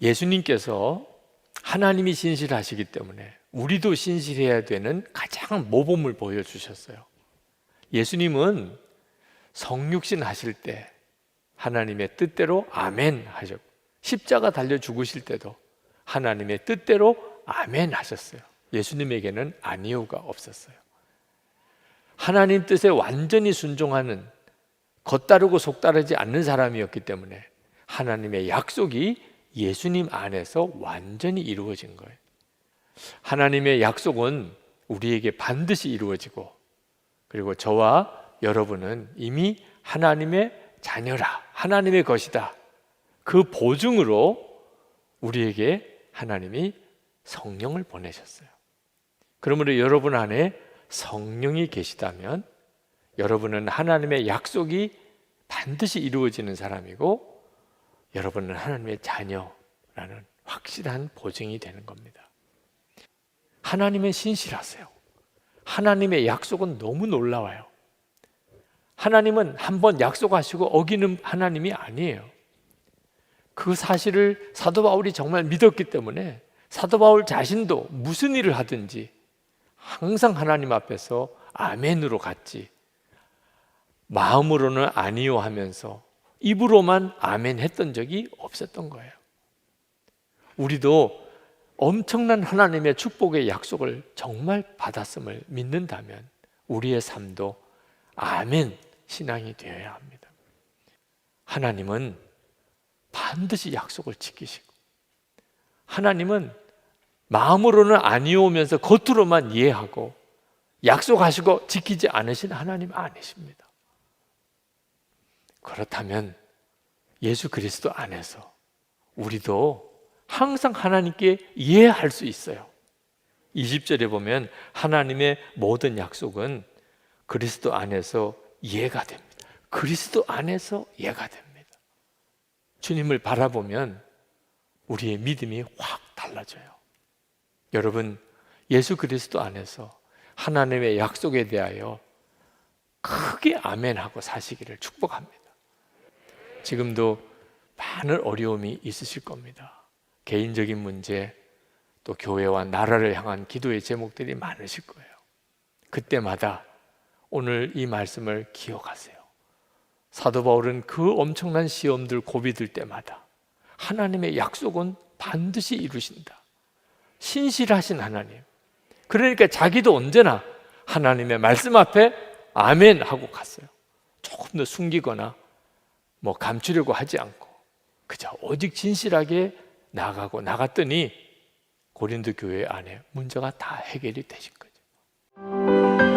예수님께서 하나님이 신실하시기 때문에 우리도 신실해야 되는 가장 모범을 보여주셨어요. 예수님은 성육신 하실 때 하나님의 뜻대로 아멘 하셨고 십자가 달려 죽으실 때도 하나님의 뜻대로 아멘 하셨어요. 예수님에게는 아니오가 없었어요. 하나님 뜻에 완전히 순종하는 겉다르고 속다르지 않는 사람이었기 때문에 하나님의 약속이 예수님 안에서 완전히 이루어진 거예요. 하나님의 약속은 우리에게 반드시 이루어지고 그리고 저와 여러분은 이미 하나님의 자녀라, 하나님의 것이다. 그 보증으로 우리에게 하나님이 성령을 보내셨어요. 그러므로 여러분 안에 성령이 계시다면 여러분은 하나님의 약속이 반드시 이루어지는 사람이고 여러분은 하나님의 자녀라는 확실한 보증이 되는 겁니다. 하나님은 신실하세요. 하나님의 약속은 너무 놀라워요. 하나님은 한 번 약속하시고 어기는 하나님이 아니에요. 그 사실을 사도 바울이 정말 믿었기 때문에 사도 바울 자신도 무슨 일을 하든지 항상 하나님 앞에서 아멘으로 갔지. 마음으로는 아니요 하면서 입으로만 아멘 했던 적이 없었던 거예요. 우리도 엄청난 하나님의 축복의 약속을 정말 받았음을 믿는다면 우리의 삶도 아멘 신앙이 되어야 합니다. 하나님은 반드시 약속을 지키시고 하나님은 마음으로는 아니오면서 겉으로만 이해하고 약속하시고 지키지 않으신 하나님 아니십니다. 그렇다면 예수 그리스도 안에서 우리도 항상 하나님께 이해할 수 있어요. 20절에 보면 하나님의 모든 약속은 그리스도 안에서 이해가 됩니다. 그리스도 안에서 이해가 됩니다. 주님을 바라보면 우리의 믿음이 확 달라져요. 여러분, 예수 그리스도 안에서 하나님의 약속에 대하여 크게 아멘하고 사시기를 축복합니다. 지금도 많은 어려움이 있으실 겁니다. 개인적인 문제, 또 교회와 나라를 향한 기도의 제목들이 많으실 거예요. 그때마다 오늘 이 말씀을 기억하세요. 사도 바울은 그 엄청난 시험들 고비들 때마다 하나님의 약속은 반드시 이루신다. 신실하신 하나님. 그러니까 자기도 언제나 하나님의 말씀 앞에 아멘 하고 갔어요. 조금 더 숨기거나 뭐 감추려고 하지 않고 그저 오직 진실하게 나가고 나갔더니 고린도 교회 안에 문제가 다 해결이 되신 거죠.